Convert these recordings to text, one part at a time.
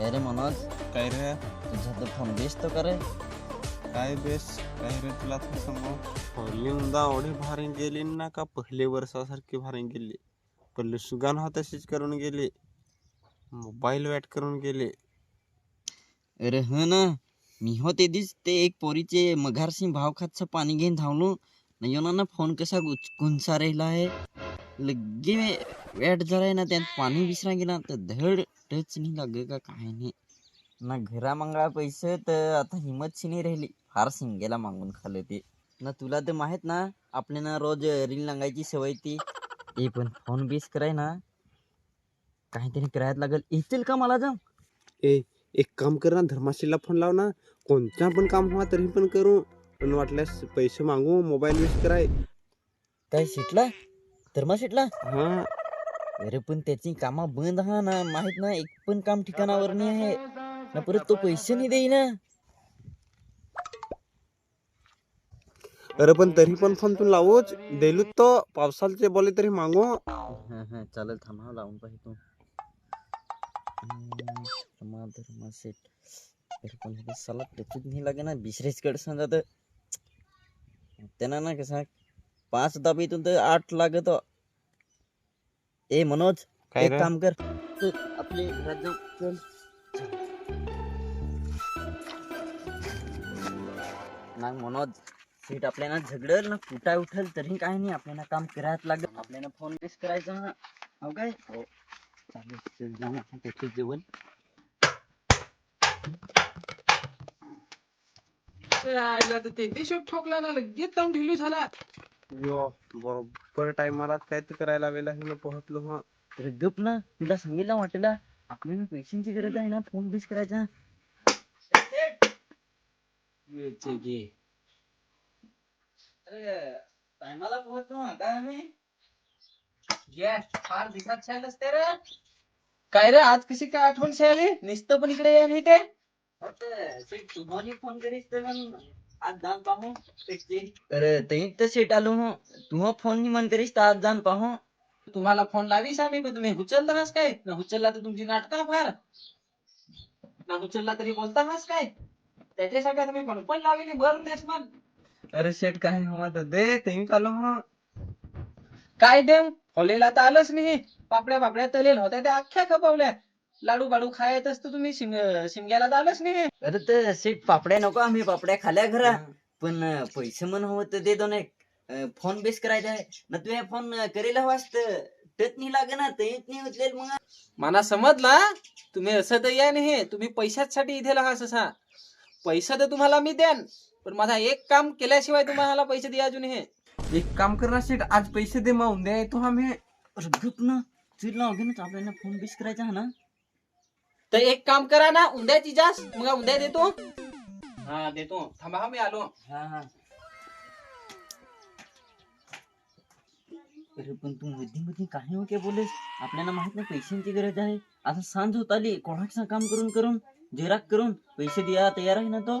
अरे मनोज काय रे? तुझा तर फोन बेस्ट तो करे. काय बेस काय रे तुला तर सांगू पहिल्यांदा एवढी भारी गेली ना का पहिले वर्षासारखी भारी गेली. पहिले सुगान हा तशीच करून गेली. मोबाईल वॅट करून गेले. अरे ह ना. मी हो ते दिस ते एक पोरीचे मघारसिंग भाव खातचं पाणी घेऊन धावलो. नाही ना फोन कसा गुंचा राहिला आहे? लगे वेट जरा ना त्यात पाणी विसरा गेला तर धड टच नाही लागे का काय नाही ना घरा मागा पैसे तर आता हिंमतची नाही राहिली। फार सिंगेला मागून खाल्लं ते ना तुला तर माहीत ना आपल्याला रोज रील लागायची सवय ती ते पण फोन बेस कराय ना काहीतरी करायला लागेल। येतील का मला जाऊ ए एक काम कर ना धर्माशीला फोन लाव ना कोणत्या पण काम हवा तरी पण करू. पण वाटल्यास पैसे मागू मोबाईल यूज कराय. काय शिटला? धर्मा शिटला. हा. अरे पण त्याची कामा बंद हा ना. माहीत ना एक पण काम ठिकाणावर नाही आहे. ना परत तो पैसे नाही देई ना अरे पण तरी पण फोन तू लावूच. देलू तो. पावसालचे बोले तरी मागू. हा हा चालेल थांबा लावून पाहिजे तू धर्मा सेट अरे पण हे सला त्याच्यात नाही लागे ना बिसरेच कड समजा तर. त्यांना ना कसा पाच दाबीतून तर आठ लागत. ए मनोज काय एक रे? काम कर. तू आपले घरात जाऊ चल. ना मनोज सीट आपल्याला झगडल ना कुठा उठल तरी काय नाही आपल्याला काम करायच लागत आपल्याला फोन बेस करायचा ना. हो काय? हो. चालेल चल जाऊ आपण त्याचे जेवण. तर ते शोट ठोकला ना लगेच जाऊन ढिलू झाला. यो बरोबर टायमाला काय तर करायला वेळेला हे पोहोचलो हा. गप ना तुला सांगितलं वाटलं आपल्याला पैशांची गरज आहे ना फोन बेस करायचा. टायमाला पोहोचतो काय आम्ही. फार दिसात छान असते रे. काय रे आज कशी काय आठवण आली नुसतं पण इकडे या नीट आहे तुम्हाला फोन करीस तर आज पाहू अरे ते तर सेट आलो हो. तू फोन नाही मन करीस तर आज जाण पाहू. तुम्हाला फोन लावीस आम्ही पण तुम्ही उचलता हास काय? ना उचलला तर तुमची नाटका फार. ना उचलला तरी बोलता हास काय? त्याच्यासाठी तुम्ही फोन पण लावली बरं तेच मन अरे शेट काय तर दे ते चालू हा. काय देव होलेला तर आलंच नाही. पापड्या पापड्या तलेल होत्या त्या अख्ख्या खपवल्या. लाडू बाडू खायत असतो तुम्ही शिम शिमग्याला आलंच नाही अरे तर सेट पापड्या नको आम्ही पापड्या खाल्या घरा. पण अं, पैसे म्हण हवं तर दे दोन एक. अं, फोन बेस करायचा आहे. ना तू फोन करेल हवास तर. टच नाही लागे ना ते नाही उचलेल मग. मला समजला. तुम्ही असं तर या नाही. तुम्ही पैशासाठी इथे लागास असा पैसा तर तुम्हाला मी द्यान पण माझा एक काम केल्याशिवाय तुम्हाला पैसे द्या अजून हे. एक काम कर ना शेट आज पैसे दे मग उद्या येतो आम्ही अरे ना. फोन बेस करायचा हा ना. तर एक काम करा ना उद्याची जास मग उद्या देतो. हा देतो. थांबा हा मी आलो. हा हा. अरे पण तू मध्ये मध्ये काही हो काय बोलेस आपल्याला माहीत नाही पैशांची गरज आहे. आता सांज होत आली कोणाचं काम करून करून? जेराक करून पैसे द्या तयार आहे ना तो?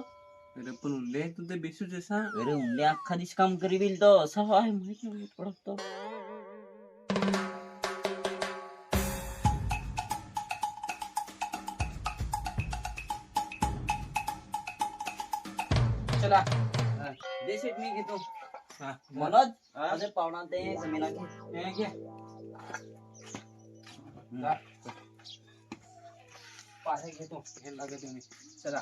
अरे पण उद्या येतो ते बेसूच असा अरे उंडे अख्खा दिस काम करील तो. असं आहे माहीत नाही पडत चला. मी घेतो. मनोज पाहुणा ते घे. हे. पाणी घेतो. हे चला.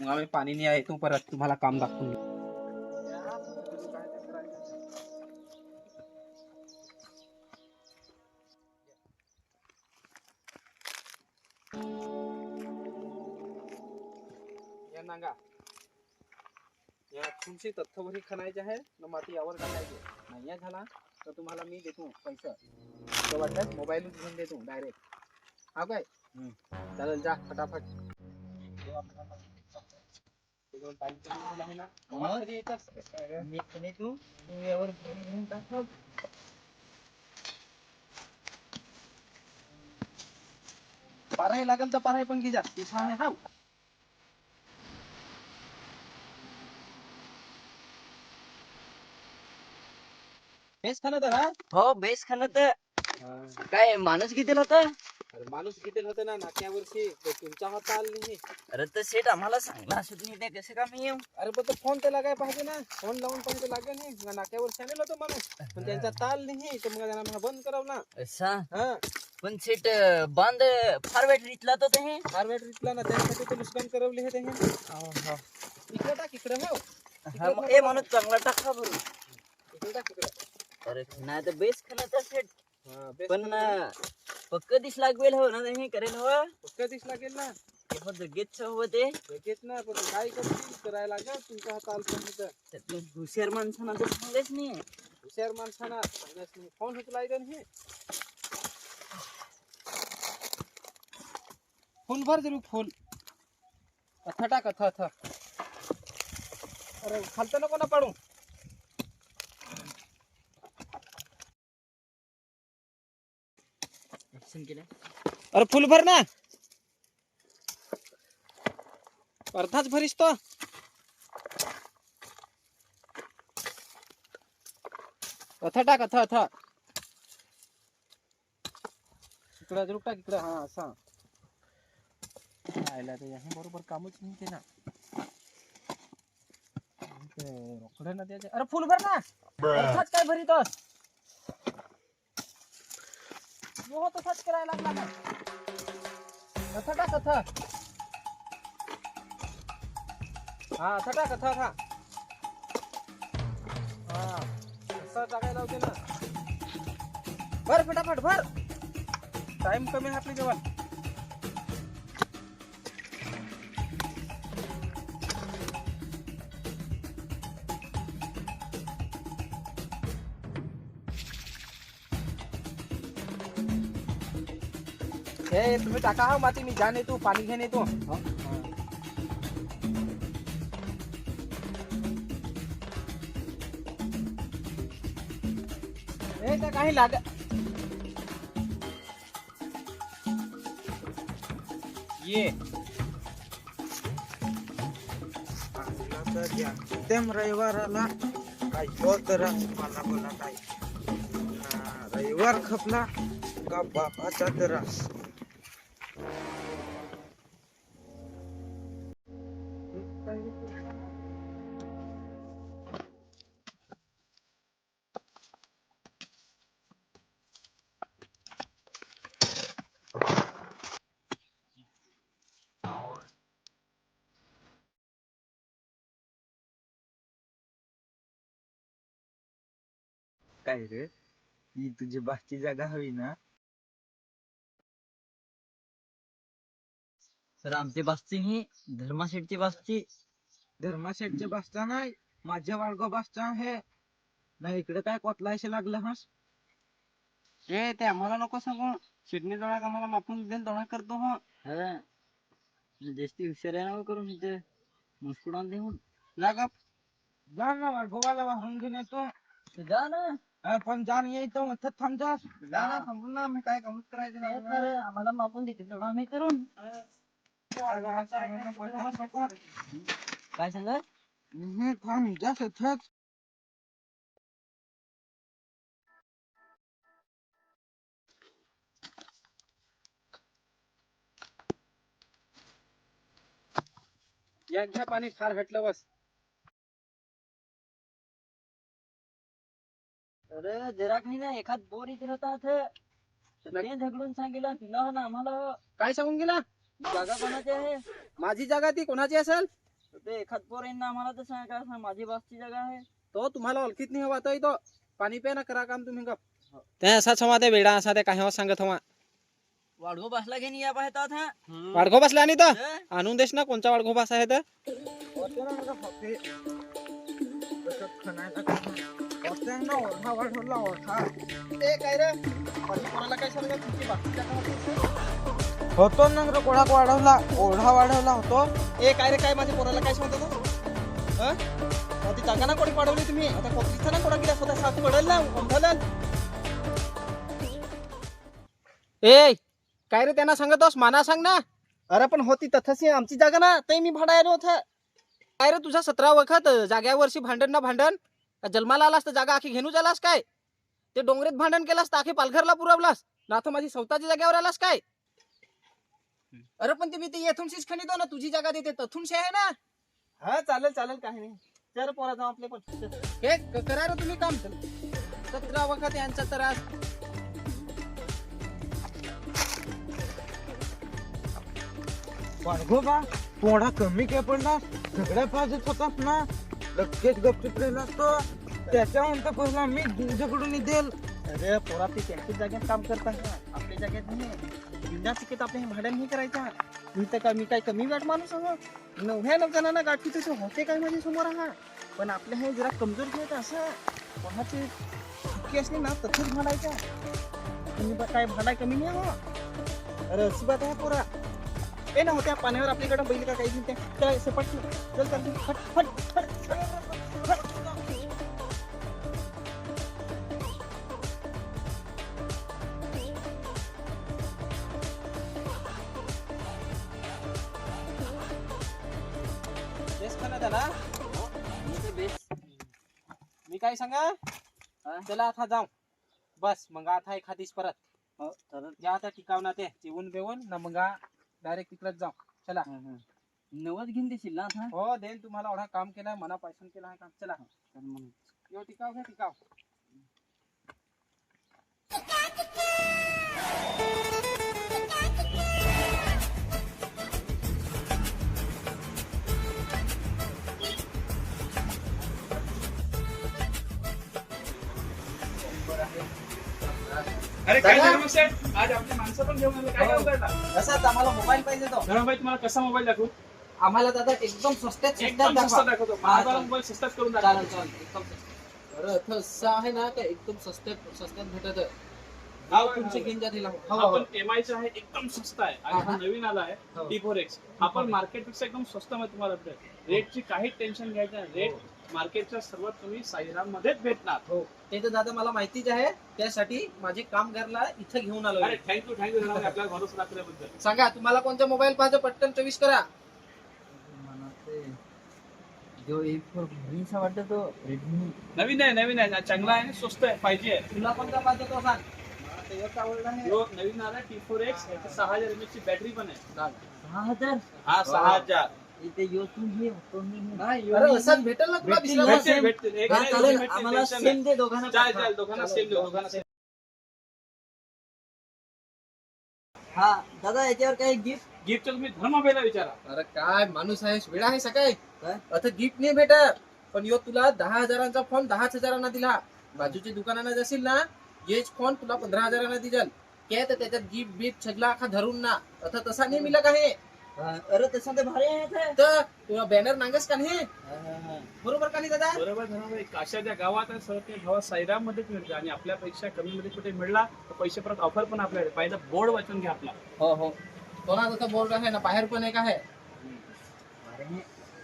मग आम्ही पाणी नाही येतो परत तुम्हाला काम दाखवून देऊ. या तुमची तथ्यवरी खणायचे आहे न माती यावर टाकायचे. नाही या झाला तर तुम्हाला मी देतो पैसा. तर वाटल्यास मोबाईल घेऊन देतो डायरेक्ट हा काय? चालेल जा फटाफट. पाराही लागेल तर पाराही पण घे जा. हा हेच खाणं तर हा हो बेस तर काय माणूस किती होता? अरे माणूस किती होते ना नाक्यावरशी तर तुमचा हात आला नाही. अरे तर सेठ आम्हाला सांगला असत नाही ते कसं का मी येऊ? अरे पण तो फोन त्याला काय पाहिजे ना? फोन लावून पण ते लागेल नाही. नाक्यावर शानेल होतो माणूस. पण त्यांचा ताल नाही तर मग त्यांना बंद करावं ना. असा हा. पण सेठ बांध फार वेळ रिचला तो ते? फार रिचला ना त्यासाठी ते नुकसान करवले हे ते. हे. इकडे टाक इकडे हो. हा, ए म्हणून चांगला टाका बरं. इकडे टाक इकडे. अरे नाही तर बेस खाना सेठ हा, बेस पण कलर. पक्क दिस लागवेल हो ना हे करेल हो. पक्का दिस लागेल ना. जगेच हो ते. लगेच ना पण काय करतील करायला लागेल हात आला. त्यातून हुशार माणसांना तर सांगेच नाही हुशार माणसाना सांगायचं नाही. फोन नाही. भर जरूर फुल अथ टाक अथ अथ अरे खालतं नको ना पाडू. ऍक्शन केलं अरे फुल भर ना. अर्धाच भरीस तो. अथ टाक अथ अथ इकडं जरूर टाक इकडं. हा असा. आयला ते हे बरोबर कामच नाही ते ना ते रोकडं ना त्याचे. अरे फुल भर ना. अर्थात काय भरीतोस? हो तसाच करायला लागला का कथा का कथा? हा कथा टाक कथा. हा असं टाकायला होते ना. भर फटाफट भर. टाइम कमी आहे आपली जेवण. हे तुम्ही टाका हा माती मी जाण येतो पाणी घेऊन येतो हे त्या काही लाग ये तेम रविवाराला काय तर मला बोला काय ना, रविवार खपला का बापाचा त्रास काय रे ही तुझी बाची जागा हवी ना सर आमची बासची ही धर्माशेठची बासची धर्माशेठचे बसता नाही माझ्या वाळगो बसता आहे नाही इकडे काय कोतलायशी लागला हस ए ते आम्हाला नको सांगू शिडनी जवळ आम्हाला मापून देऊन दोणा करतो हो हा जास्ती हुशार आहे ना करून इथे मुस्कुडान देऊन लागा जा ना वाळगोवाला वाहून घेऊन येतो जा ना पण जाण येतो मग थांब जा. जा ना थांबून ना मी काय कमत करायचं नाही. तर आम्हाला मापून देते तेवढं आम्ही करून. काय सांगा हम्म, थांब जा सथच या घ्या पाणी फार भेटलं बस. अरे जरा काही ना एखाद बोर इथे होता. तर ते झगडून सांगितलं तिला ना आम्हाला काय सांगून गेला जागा कोणाची आहे माझी जागा ती कोणाची असेल तर ते एखाद पोर आहे ना आम्हाला तर सांगा का माझी बासची जागा आहे तो तुम्हाला ओळखीत नाही हवा तो इथं पाणी पे ना करा काम तुम्ही गप ते असा छवा ते वेडा असा ते काही सांगत हवा वाढगो बसला घेऊन या पाहतात हा वाडघो बसला आणि तो हे? आणून देश ना कोणचा वाडघो बसा आहे तर ओढा वाढवला ओढा ते काय रे कोणाला काय सांगत तुमची बाकी जागा होतो ना रे कोणाक वाढवला ओढा वाढवला होतो. ए काय रे काय माझ्या पोराला काय सांगतो तू? ती जागा ना कोणी पाडवली तुम्ही. आता कोपरीचा ना कोणा गेला स्वतः साथ पडेल ना उमथलेल. ए काय रे त्यांना सांगतोस माना सांग ना. अरे पण होती तथाच आमची जागा ना ते मी भाडायला होतं. काय रे तुझा सतरा वखत जाग्यावरशी भांडण ना भांडण? का जन्माला आलास तर जागा आखी घेऊन झालास काय? ते डोंगरीत भांडण केलास तर आखी पालघरला पुरवलास? ना तर माझी स्वतःच्या जागेवर आलास काय? अरे पण ते मी ते येथूनशीच खणितो ना तुझी जागा देते तथूनशी आहे ना? हा चालेल चालेल काही नाही. चल पोरा जाऊ आपले पण. हे क- करा रे तुम्ही काम. सतरा वखत यांचा त्रास. बा थोडा कमी काय पडला सगळ्या पाहिजेच होतास ना? लगेच गपचूप राहिलास तो त्याच्यानंतर पहिला मी तुझ्याकडून देल अरे पोरा ते त्यांच्या जागेत काम करता आपल्या जागेत नाही. बिंदा तिकीट आपल्या भाड्याने नाही करायचा मी तर काय मी काय कमी वाट माणूस आहो. नवह्या जणांना गाठी तसे होते काय माझ्यासमोर हा? पण आपल्या हे जरा कमजोर घेत असं. कोणाचे चुकी असली ना तसंच भाडायच्या. तुम्ही काय भाडा कमी नाही हो अरे अशी बात आहे पोरा. ए ना होत्या पाण्यावर आपल्याकडं बैल का काही त्या सपाट चल चालते फट फट फट, काय सांगा? चला आता जाऊ. बस मग आता एखादीच परत. हो. या आता टिकाव ना ते जेवून बेवून ना मग डायरेक्ट तिकडच जाऊ. चला. नवद घेऊन देशील ना आता? हो देन तुम्हाला. एवढा काम केलाय मना पायसन केला आहे काम. चला. चल मग. यो टिकाव घ्या टिकाव. अरे काय? झालं मग साहेब? आज आपली माणसं पण घेऊन आले. काय काम करता तसाच आम्हाला मोबाईल पाहिजे तो. तुम्हाला कसा मोबाईल दाखवू? आम्हाला दादा एकदम स्वस्तात स्वस्तात एकदम दाखवा. स्वस्त दाखवतो. हा, माझा चालेल. मोबाईल स्वस्तात करून चालेल दाखवतो. चालेल. एकदम स्वस्त. असं आहे ना का एकदम स्वस्तात स्वस्तात भेटत नाव तुमचे घेऊन हो, हो. आपण एम चा आहे एकदम स्वस्त आहे. आणि हा हा. नवीन आला आहे हो. टी फोर एक्स आपण मार्केटपेक्षा एकदम स्वस्त मध्ये तुम्हाला रेटची काहीच टेन्शन घ्यायचं नाही. रेट मार्केटच्या सर्वात तुम्ही साईराम मध्येच भेटणार. हो. ते तर दादा मला माहितीच आहे. त्यासाठी माझे कामगारला इथं घेऊन आलो अरे थँक्यू थँक्यू आपल्याला भरोसा दाखवल्याबद्दल सांगा तुम्हाला कोणता मोबाईल पाहिजे? पटकन चोवीस करा. मला ते जो एक भरीचा वाटतं तो रेडमी नवीन आहे नवीन आहे. चांगला आहे आणि स्वस्त आहे पाहिजे आहे. तुला कोणता पाहिजे तो सांग. मला आवडला जो नवीन आला टी फोर एक्स याची सहा हजार एम ची बॅटरी पण आहे. सहा हजार? हा सहा हजार. इथे यो तू घे तो मी घे. नाही अरे असंच भेटेल ना तुला भेटतील दुसरा ना? पण? भेटतील भेटतील एक हा, नाही, चालेल भेटतील, आम्हाला tension नाही. सेम दे दोघांना चालेल पाठवा. चालेल दोघांना सेम देऊ दोघांना सेम हा दादा याच्यावर काही गिफ्ट गिफ्ट तुम्ही धर्मबाईला विचारा अरे काय माणूस आहे वेळा आहे सकाळी काय? आता गिफ्ट नाही भेटत पण यो तुला दहा हजारांचा फोन दहाच हजारांना दिला बाजूच्या दुकानांना जाशील ना हेच फोन तुला पंधरा हजारांना दिल काय तर त्याच्यात गिफ्ट बिफ्ट सगळा अखा धरून ना आता तसा नाही मिला का हे अरे तसं ते भारी आहे ते. तर तुला बॅनर नांगस का नाही? हा, हा, हा. बरोबर का नाही दादा? बरोबर धर्मबाई काशाच्या गावात आहे सर्व ते भावा साईराम मध्येच मिळते आणि आपल्यापेक्षा कमी मध्ये कुठे मिळला तर पैसे परत ऑफर पण आपल्याकडे. पहिला बोर्ड वाचून घ्या आपला. हो हो. तो ना तसा बोर्ड आहे ना बाहेर पण एक आहे.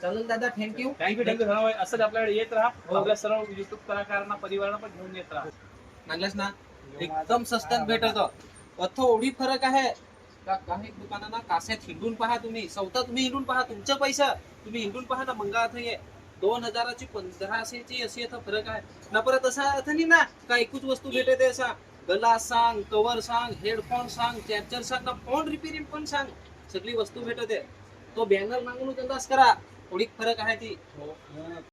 चालेल दादा. थँक्यू थँक्यू थँक्यू धर्मबाई असंच आपल्याकडे येत राहा. हो. आपल्या सर्व युट्यूब कलाकारांना परिवारांना पण घेऊन येत राहा. नांगलास ना एकदम स्वस्तात भेटतो. थोडी फरक आहे का काही दुकानांना कास्यात हिंडून पहा तुम्ही. स्वतः तुम्ही हिंडून पहा तुमचं पैसा. तुम्ही हिंडून पहा ना मंगा अर्थ ये. दोन हजाराची पंधराशेची अशी आता फरक आहे. ना परत असा अर्थ नाही ना का एकूच वस्तू भेटते असा. गला सांग कवर सांग हेडफोन सांग चार्जर सांग ना फोन रिपेरिंग पण सांग. सगळी वस्तू भेटते. तो बॅनर मागून अंदाज करा. थोडी फरक आहे ती. हो, हो.